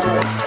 네.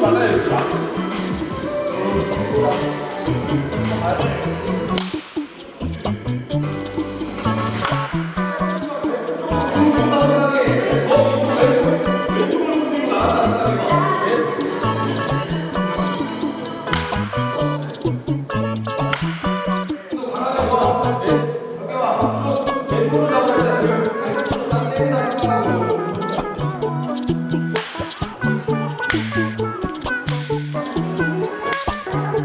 보여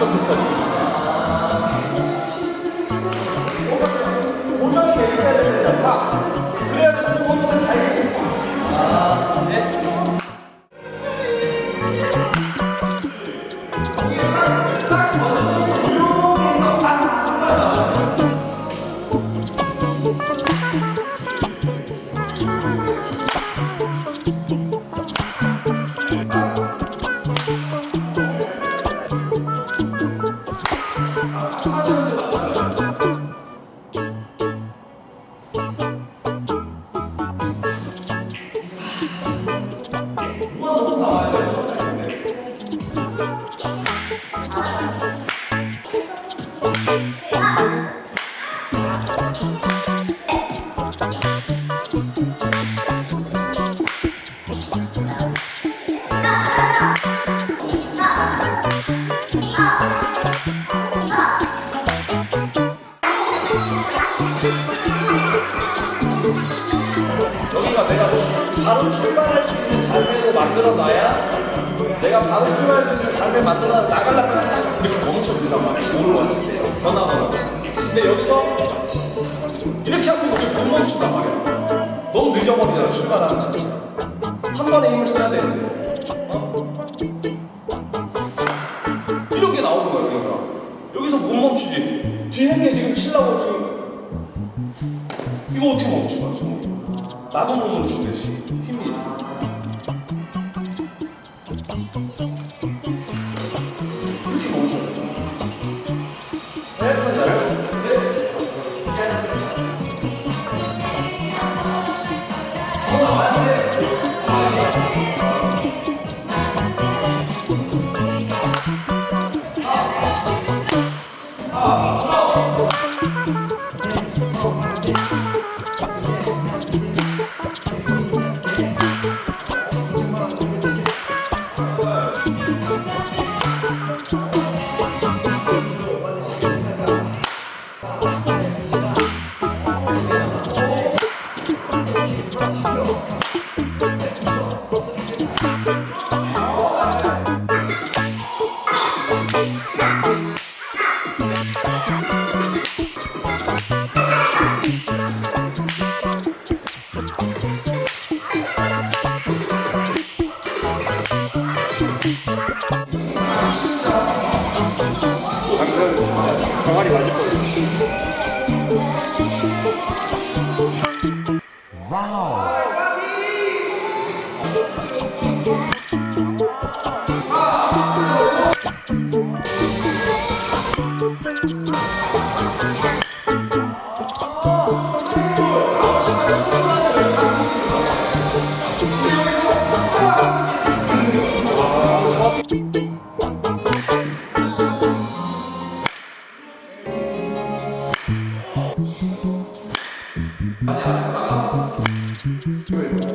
오, 그 만들어 놔야 내가 방심할 수 있는 자세 만들어 나가려고 하는 이렇게 멈춰준단 말이야. 올라왔을 때. 변화가 근데 여기서 이렇게 하면 이게 못 멈춘단 말이야. 너무 늦어버리잖아, 출발하는 자세. 한 번에 힘을 써야 되는데. 어? 이런 게 나오는 거야, 그래서. 여기서 못 멈추지. 뒤는 게 지금 칠라고 지금. 이거 어떻게 멈추는 거야, 나도 못 멈추듯이. 힘이. 방금 정아리 맞을 거예요. 와우. Thank you. 对。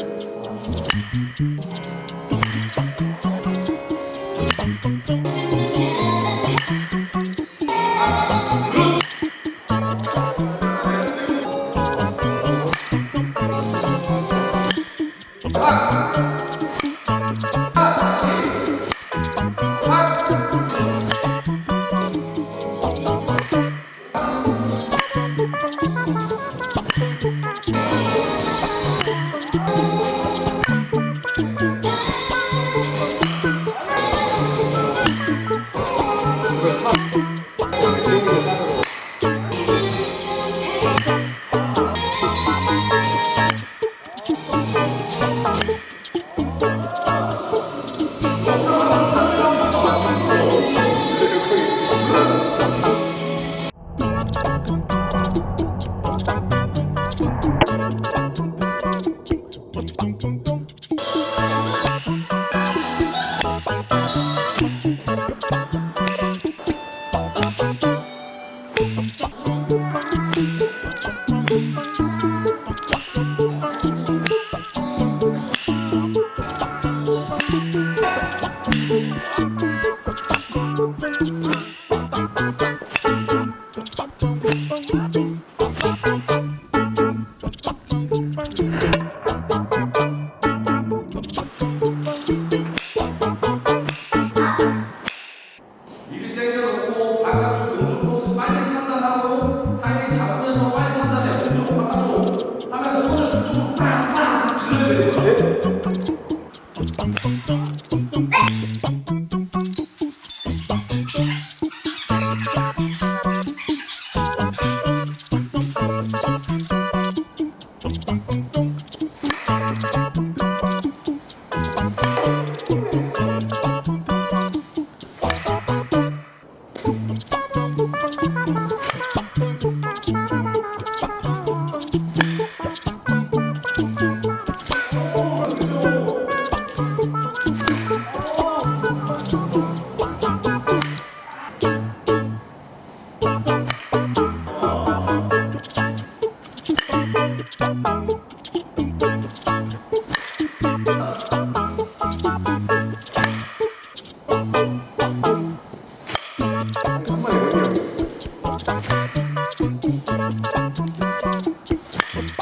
네.